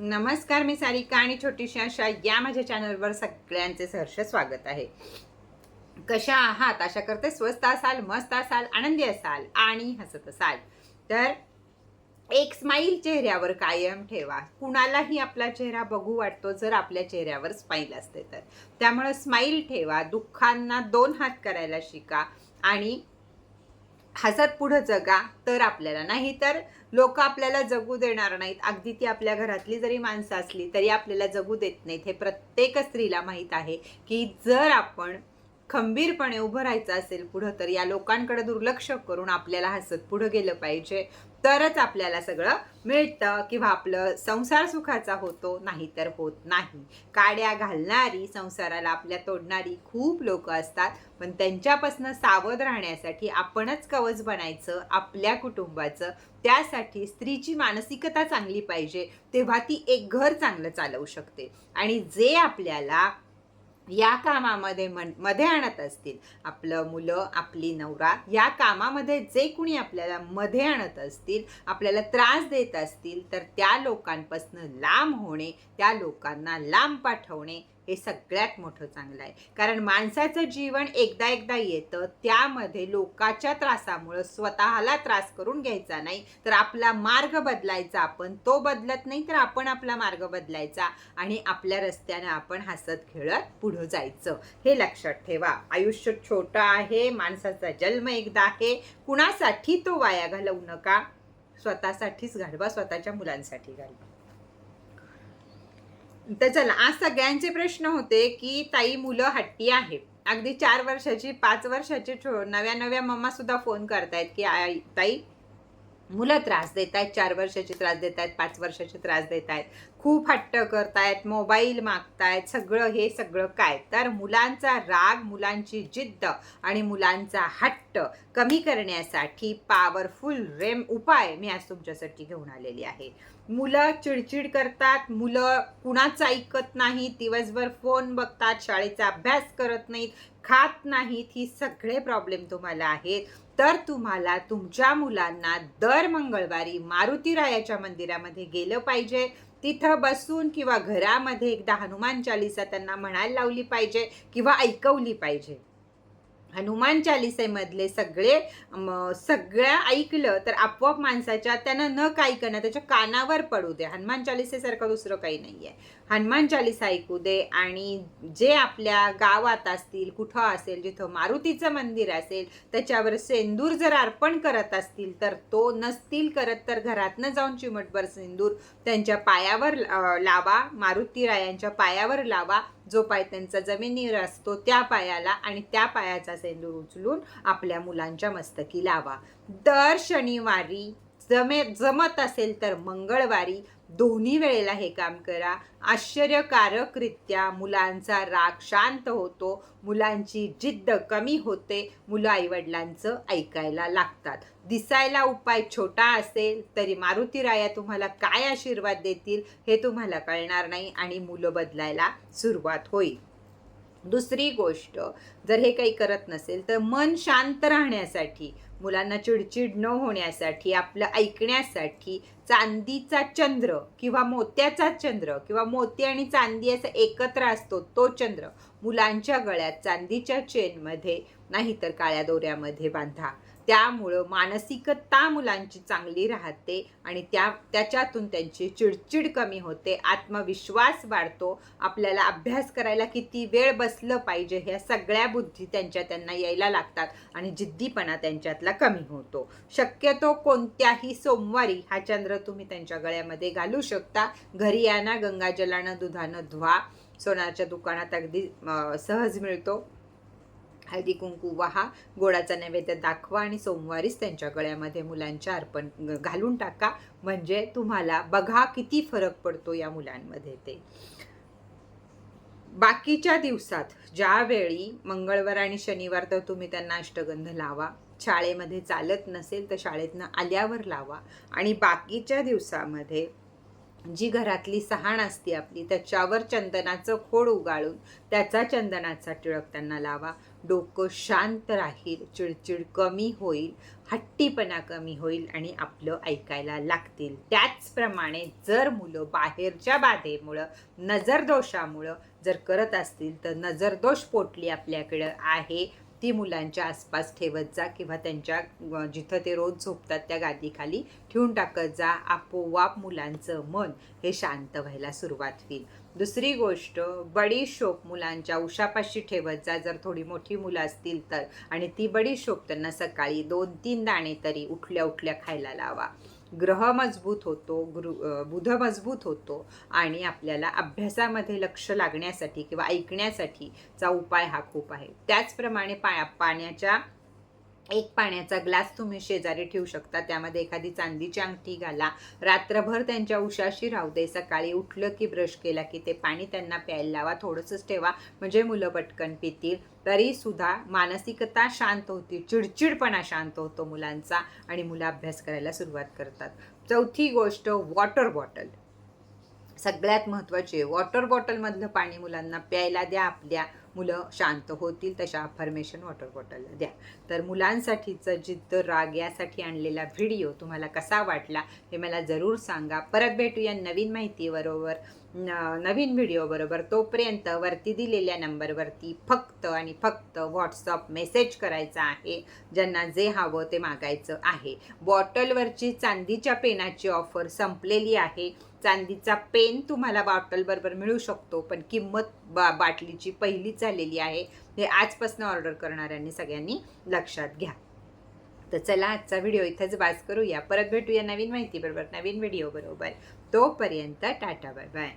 नमस्कार मी सारिका आणि छोटीशी आशा या माझ्या चॅनलवर सगळ्यांचे सहर्ष स्वागत आहे. कशा आहात? आशा करते स्वस्त असाल मस्त असाल आनंदी असाल आणि हसत असाल. तर एक स्माईल चेहऱ्यावर कायम ठेवा. कुणालाही आपला चेहरा बघू वाटतो जर आपल्या चेहऱ्यावर स्माईल असते तर. त्यामुळे स्माईल ठेवा. दुःखांना दोन हात करायला शिका आणि हसत पुढं जगा तर आपल्याला नाही तर लोक आपल्याला जगू देणार नाहीत. अगदी ती आपल्या घरातली जरी माणसं असली तरी आपल्याला जगू देत नाहीत. हे प्रत्येक स्त्रीला माहीत आहे की जर आपण खंबीरपणे उभं राहायचं असेल पुढं तर या लोकांकडे दुर्लक्ष करून आपल्याला हसत पुढं गेलं पाहिजे. तरच आपल्याला सगळं मिळतं किंवा आपलं संसार सुखाचा होतो नाही तर होत नाही. काड्या घालणारी संसाराला आपल्या तोडणारी खूप लोक असतात. पण त्यांच्यापासून सावध राहण्यासाठी आपणच कवच बनायचं आपल्या कुटुंबाचं. त्यासाठी स्त्रीची मानसिकता चांगली पाहिजे तेव्हा ती एक घर चांगलं चालवू शकते. आणि जे आपल्याला या कामामध्ये मनमध्ये आणत असतील. आपलं मुलं आपली नवरा या कामामध्ये जे कुणी आपल्याला मध्ये आणत असतील आपल्याला त्रास देत असतील तर त्या लोकांपासून लांब होणे त्या लोकांना लांब पाठवणे हे सगळ्यात मोठं चांगलं आहे. कारण माणसाचं जीवन एकदा एकदा येतं त्यामध्ये लोकाच्या त्रासामुळं स्वतःला त्रास करून घ्यायचा नाही तर आपला मार्ग बदलायचा आपण. तो बदलत नाही तर आपण आपला मार्ग बदलायचा आणि आपल्या रस्त्यानं आपण हसत खेळत पुढं जायचं. हे लक्षात ठेवा. आयुष्य छोटं आहे माणसाचा जन्म एकदा आहे. कुणासाठी तो वाया घालवू नका? स्वतःसाठीच घालवा स्वतःच्या मुलांसाठी घालवा. तर चला आज सगळ्यांचे प्रश्न होते की ताई मुलं हट्टी आहेत. अगदी चार वर्षाची पाच वर्षाची छो- नव्या नव्या मम्मा सुद्धा फोन करतायत की आई ताई मुलं त्रास देत आहेत चार वर्षाचे त्रास देत आहेत पाच वर्षाचे त्रास देत आहेत खूप हट्ट करतायत मोबाईल मागतायत सगळं हे सगळं काय? तर मुलांचा राग मुलांची जिद्द आणि मुलांचा हट्ट कमी करण्यासाठी पॉवरफुल रेम उपाय मी आज तुमच्यासाठी घेऊन आलेली आहे. मुलं चिडचिड करतात मुलं कुणाचं ऐकत नाहीत दिवसभर फोन बघतात शाळेचा अभ्यास करत नाहीत खात नाहीत ही सगळे प्रॉब्लेम तुम्हाला आहेत. तर तुम्हाला तुमच्या मुलांना दर मंगळवारी मारुतीरायाच्या मंदिरामध्ये गेलं पाहिजे. तिथं बसून किंवा घरामध्ये एकदा हनुमान चालिसा त्यांना म्हणायला लावली पाहिजे किंवा ऐकवली पाहिजे. हनुमान चालिसेमधले सगळे सगळ्या ऐकलं तर आपोआप माणसाच्या त्यानं न काय करणं त्याच्या कानावर पडू दे. हनुमान चालिसेसारखं दुसरं काही नाही आहे हनुमान चालिसा ऐकू दे आणि जे आपल्या गावात असतील कुठं असेल जिथं मारुतीचं मंदिर असेल त्याच्यावर सेंदूर जर अर्पण करत असतील तर तो नसतील करत तर घरातनं जाऊन चिमटभर सेंदूर त्यांच्या पायावर लावा मारुती रायांच्या पायावर लावा जो पाय त्यांचा जमिनीवर असतो त्या पायाला आणि त्या पायाचा सेंदूर उचलून आपल्या मुलांच्या मस्तकी लावा. दर शनिवारी जमे जमत असेल तर मंगळवारी दोन्ही वेळेला हे काम करा. आश्चर्यकारकरित्या मुलांचा राग शांत होतो. मुलांची जिद्द कमी होते. मुलं आईवडिलांचं ऐकायला लागतात. दिसायला उपाय छोटा असेल तरी मारुती राया तुम्हाला काय आशीर्वाद देतील हे तुम्हाला कळणार नाही आणि मुलं बदलायला सुरुवात होईल. दुसरी गोष्ट जर हे काही करत नसेल तर मन शांत राहण्यासाठी मुलांना चिडचिड न होण्यासाठी आपलं ऐकण्यासाठी चांदीचा चंद्र किंवा मोत्याचा चंद्र किंवा मोती आणि चांदी असं एकत्र असतो तो चंद्र मुलांच्या गळ्यात चांदीच्या चेनमध्ये नाहीतर काळ्या दोऱ्यामध्ये बांधा. त्यामुळं मानसिकता मुलांची चांगली राहते आणि त्या त्याच्यातून त्यांची चिडचिड कमी होते आत्मविश्वास वाढतो. आपल्याला अभ्यास करायला किती वेळ बसलं पाहिजे ह्या सगळ्या बुद्धी त्यांच्या त्यांना यायला लागतात आणि जिद्दीपणा त्यांच्यातला कमी होतो. शक्यतो कोणत्याही सोमवारी हा चंद्र तुम्ही त्यांच्या गळ्यामध्ये घालू शकता. घरी यांना गंगाजलानं दुधानं धुवा. सोनारच्या दुकानात अगदी सहज मिळतो. हळदी कुंकू वाहा गोडाचा नैवेद्य दाखवा आणि सोमवारीच त्यांच्या गळ्यामध्ये मुलांच्या अर्पण घालून टाका. म्हणजे तुम्हाला बघा किती फरक पडतो या मुलांमध्ये ते. बाकीच्या दिवसात ज्यावेळी मंगळवार आणि शनिवार तर तुम्ही त्यांना अष्टगंध लावा. शाळेमध्ये चालत नसेल तर शाळेतनं आल्यावर लावा. आणि बाकीच्या दिवसामध्ये जी घरातली सहाण असते आपली त्याच्यावर चंदनाचं खोड उगाळून त्याचा चंदनाचा टिळक त्यांना लावा. डोकं शांत राहील चिडचिड कमी होईल हट्टीपणा कमी होईल आणि आपलं ऐकायला लागतील. त्याचप्रमाणे जर मुलं बाहेरच्या बाधेमुळं नजरदोषामुळं जर करत असतील तर नजरदोष पोटली आपल्याकडं आहे. ती मुलांच्या आसपास ठेवत जा किंवा त्यांच्या जिथं ते रोज झोपतात त्या गादीखाली ठेवून टाकत जा. आपोआप मुलांचं मन हे शांत व्हायला सुरुवात होईल. दुसरी गोष्ट बडीशोप मुलांच्या उशापाशी ठेवत जा. जर थोडी मोठी मुलं असतील तर आणि ती बडीशोप त्यांना सकाळी दोन तीन दाणे तरी उठल्या उठल्या खायला लावा. ग्रह मजबूत होतो गृ बुध मजबूत होतो आणि आपल्याला अभ्यासामध्ये लक्ष लागण्यासाठी किंवा ऐकण्यासाठीचा उपाय हा खूप आहे. त्याचप्रमाणे पा पाण्याच्या एक पाण्याचा ग्लास तुम्ही शेजारी ठेवू शकता. त्यामध्ये एखादी चांदीची अंगठी घाला. रात्रभर त्यांच्या उशाशी राहू दे. सकाळी उठलं की ब्रश केला की ते पाणी त्यांना प्यायला लावा. थोडंसंच ठेवा. म्हणजे मुलं पटकन पितील. तरी सुद्धा मानसिकता शांत होती. चिडचिडपणा शांत होतो मुलांचा आणि मुलं अभ्यास करायला सुरुवात करतात. चौथी गोष्ट वॉटर बॉटल सगळ्यात महत्त्वाचे वॉटर बॉटलमधलं पाणी मुलांना प्यायला द्या आपल्या मुलं शांत होतील तशा अफर्मेशन वॉटर बॉटलला द्या. तर मुलांसाठीचं जिद्द राग यासाठी आणलेला व्हिडिओ तुम्हाला कसा वाटला हे मला जरूर सांगा. परत भेटूया नवीन माहितीबरोबर न- नवीन व्हिडिओबरोबर तोपर्यंत वरती दिलेल्या नंबरवरती फक्त आणि फक्त व्हॉट्सअप मेसेज करायचा आहे. ज्यांना जे हवं ते मागायचं आहे. बॉटलवरची चांदीच्या पेनाची ऑफर संपलेली आहे. चांदीचा पेन तुम्हाला बॉटलबरोबर मिळू शकतो. पण किंमत बा बाटलीची पहिलीच झालेली आहे. हे आजपासून ऑर्डर करणाऱ्यांनी सगळ्यांनी लक्षात घ्या. तर चला आजचा व्हिडिओ इथंच बास करूया. परत भेटूया नवीन माहितीबरोबर नवीन व्हिडिओ बरोबर. तोपर्यंत टाटा बाय बाय